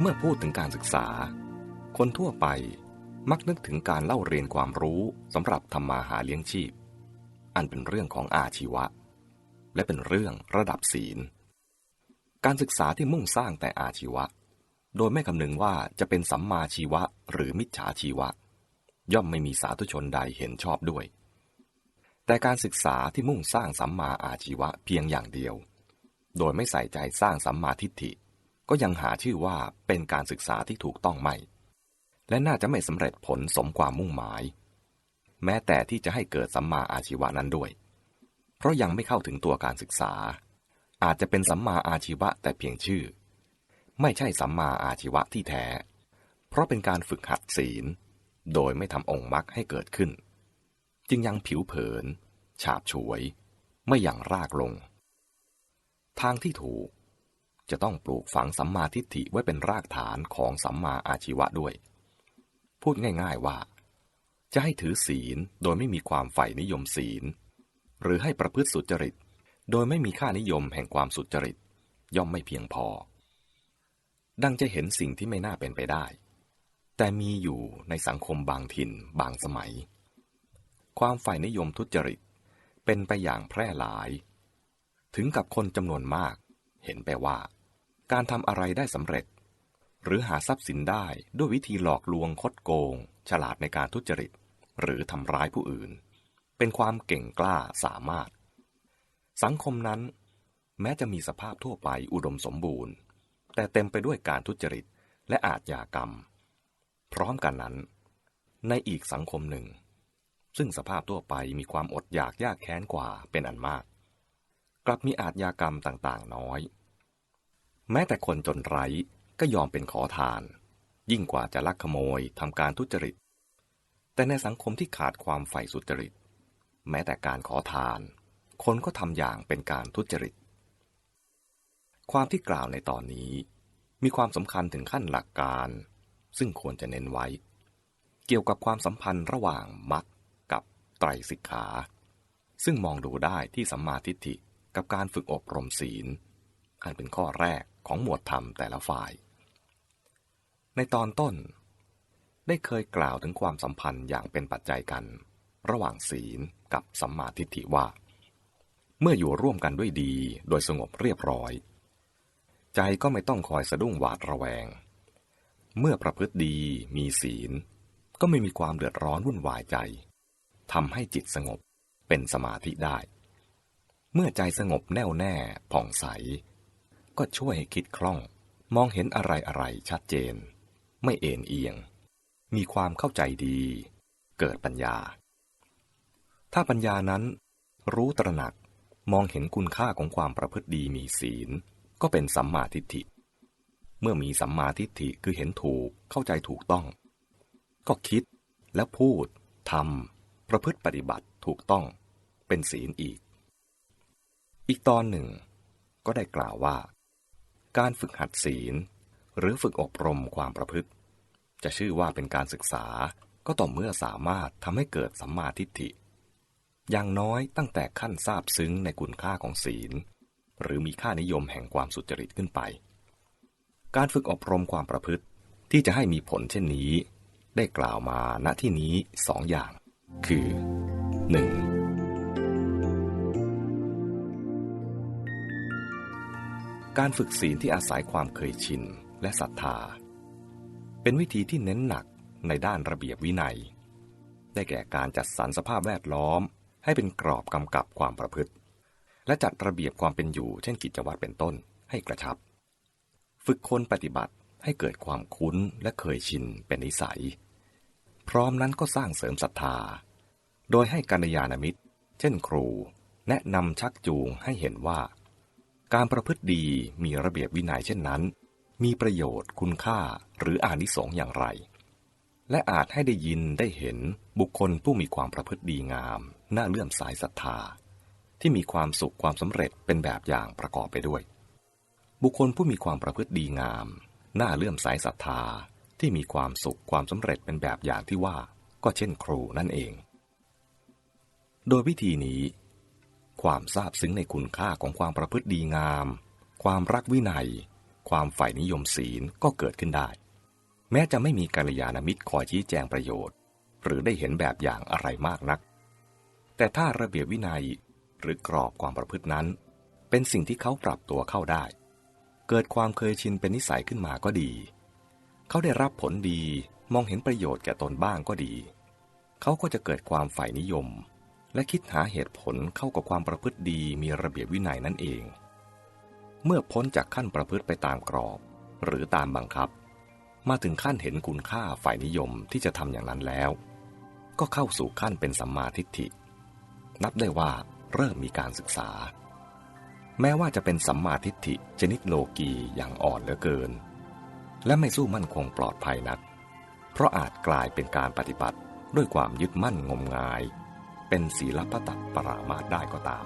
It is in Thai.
เมื่อพูดถึงการศึกษา คนทั่วไปมักนึกถึงการเล่าเรียนความรู้สำหรับทำมาหาเลี้ยงชีพ อันเป็นเรื่องของอาชีวะ และเป็นเรื่องระดับศีล การศึกษาที่มุ่งสร้างแต่อาชีวะ โดยไม่คำนึงว่าจะเป็นสัมมาชีวะหรือมิจฉาชีวะ ย่อมไม่มีสาธุชนใดเห็นชอบด้วย แต่การศึกษาที่มุ่งสร้างสัมมาอาชีวะเพียงอย่างเดียว โดยไม่ใส่ใจสร้างสัมมาทิฏฐิ ก็ยังหาชื่อว่าเป็นการศึกษาที่ถูกต้องไม่ และน่าจะไม่สำเร็จผลสมความมุ่งหมาย แม้แต่ที่จะให้เกิดสัมมาอาชีวะนั้นด้วย เพราะยังไม่เข้าถึงตัวการศึกษา อาจจะเป็นสัมมาอาชีวะแต่เพียงชื่อ ไม่ใช่สัมมาอาชีวะที่แท้ เพราะเป็นการฝึกหัดศีล โดยไม่ทำองค์มรรคให้เกิดขึ้น จึงยังผิวเผิน ฉาบฉวย ไม่อย่างรากลง ทางที่ถูก จะต้องปลูกฝังสัมมาทิฏฐิไว้เป็นรากฐานของสัมมาอาชีวะด้วย พูดง่ายๆว่า จะให้ถือศีลโดยไม่มีความใฝ่นิยมศีล หรือให้ประพฤติสุจริต โดยไม่มีค่านิยมแห่งความสุจริต ย่อมไม่เพียงพอ ดังจะเห็นสิ่งที่ไม่น่าเป็นไปได้ แต่มีอยู่ในสังคมบางถิ่นบางสมัย ความใฝ่นิยมทุจริตเป็นไปอย่างแพร่หลาย ถึงกับคนจำนวนมาก เห็นไปว่า การทำอะไรได้สำเร็จ หรือหาทรัพย์สินได้ด้วยวิธีหลอกลวงคดโกง ฉลาดในการทุจริต หรือทำร้ายผู้อื่น เป็นความเก่งกล้าสามารถ สังคมนั้น แม้จะมีสภาพทั่วไปอุดมสมบูรณ์ แต่เต็มไปด้วยการทุจริตและอาทยากรรม พร้อมกันนั้น ในอีกสังคมหนึ่ง ซึ่งสภาพทั่วไปมีความอดอยากยากแค้นกว่าเป็นอันมาก กลับมีอาทยากรรมต่างๆ น้อย แม้แต่คนจนไร้ก็ยอมเป็นขอทาน ยิ่งกว่าจะลักขโมยทำการทุจริต แต่ในสังคมที่ขาดความใฝ่สุจริต แม้แต่การขอทาน คนก็ทำอย่างเป็นการทุจริต ความที่กล่าวในตอนนี้ มีความสำคัญถึงขั้นหลักการ ซึ่งควรจะเน้นไว้ เกี่ยวกับความสัมพันธ์ระหว่างมรรคกับไตรสิกขา ซึ่งมองดูได้ที่สัมมาทิฏฐิกับการฝึกอบรมศีล อันเป็นข้อแรก ของหมวดธรรมแต่ละฝ่าย ในตอนต้น ได้เคยกล่าวถึงความสัมพันธ์อย่างเป็นปัจจัยกัน ระหว่างศีลกับสัมมาทิฏฐิว่า เมื่ออยู่ร่วมกันด้วยดี โดยสงบเรียบร้อย ใจก็ไม่ต้องคอยสะดุ้งหวาดระแวง เมื่อประพฤติดีมีศีล ก็ไม่มีความเดือดร้อนวุ่นวายใจทำให้จิตสงบเป็นสมาธิได้ เมื่อใจสงบแน่วแน่ผ่องใส ก็ช่วยให้คิดคล่อง มองเห็นอะไรอะไรชัดเจน ไม่เอ็นเอียง มีความเข้าใจดี เกิดปัญญา ถ้าปัญญานั้น รู้ตระหนักมองเห็นคุณค่าของความประพฤติดีมีศีล ก็เป็นสัมมาทิฏฐิ เมื่อมีสัมมาทิฏฐิคือเห็นถูกเข้าใจถูกต้อง ก็คิดและพูดทำประพฤติปฏิบัติถูกต้อง เป็นศีลอีก อีกตอนหนึ่ง ก็ได้กล่าวว่า การฝึกหัดศีล หรือฝึกอบรมความประพฤติ จะชื่อว่าเป็นการศึกษาก็ต่อเมื่อสามารถทำให้เกิดสัมมาทิฏฐิ อย่างน้อยตั้งแต่ขั้นทราบซึ้งในคุณค่าของศีล หรือมีค่านิยมแห่งความสุจริตขึ้นไป การฝึกอบรมความประพฤติที่จะให้มีผลเช่นนี้ ได้กล่าวมาณที่นี้สองอย่าง คือ 1. การฝึกศีลที่อาศัยความเคยชินและศรัทธา เป็นวิธีที่เน้นหนักในด้านระเบียบวินัย ได้แก่การจัดสรรสภาพแวดล้อม ให้เป็นกรอบกำกับความประพฤติ และจัดระเบียบความเป็นอยู่ เช่นกิจวัตรเป็นต้นให้กระชับ ฝึกคนปฏิบัติให้เกิดความคุ้นและเคยชินเป็นนิสัย พร้อมนั้นก็สร้างเสริมศรัทธา โดยให้กัญยาณมิตร เช่นครู แนะนำชักจูงให้เห็นว่า การประพฤติดีมีระเบียบวินัยเช่นนั้น มีประโยชน์คุณค่าหรืออานิสงส์อย่างไร และอาจให้ได้ยินได้เห็นบุคคลผู้มีความประพฤติดีงาม น่าเลื่อมสายศรัทธา ที่มีความสุขความสำเร็จเป็นแบบอย่างประกอบไปด้วย บุคคลผู้มีความประพฤติดีงาม น่าเลื่อมสายศรัทธาที่มีความสุขความสำเร็จเป็นแบบอย่างที่ว่า ก็เช่นครูนั่นเอง โดยวิธีนี้ ความทราบซึ้งในคุณค่าของความประพฤติดีงาม ความรักวินัย ความฝ่ายนิยมศีลก็เกิดขึ้นได้ แม้จะไม่มีกัลยาณมิตรคอยชี้แจงประโยชน์ หรือได้เห็นแบบอย่างอะไรมากนัก แต่ถ้าระเบียบวินัยหรือกรอบความประพฤตินั้น เป็นสิ่งที่เขาปรับตัวเข้าได้ เกิดความเคยชินเป็นนิสัยขึ้นมาก็ดี เขาได้รับผลดีมองเห็นประโยชน์แก่ตนบ้างก็ดี เขาก็จะเกิดความฝ่ายนิยม และคิดหาเหตุผลเข้ากับความประพฤติดีมีระเบียบวินัยนั่นเอง เมื่อพ้นจากขั้นประพฤติไปตามกรอบ หรือตามบังคับ มาถึงขั้นเห็นคุณค่าฝ่ายนิยมที่จะทำอย่างนั้นแล้ว ก็เข้าสู่ขั้นเป็นสัมมาทิฏฐิ นับได้ว่าเริ่มมีการศึกษา แม้ว่าจะเป็นสัมมาทิฏฐิชนิดโลกีอย่างอ่อนเหลือเกิน และไม่สู้มั่นคงปลอดภัยนัก เพราะอาจกลายเป็นการปฏิบัติด้วยความยึดมั่นงมงาย เป็นศีลปตปรามาสได้ก็ตาม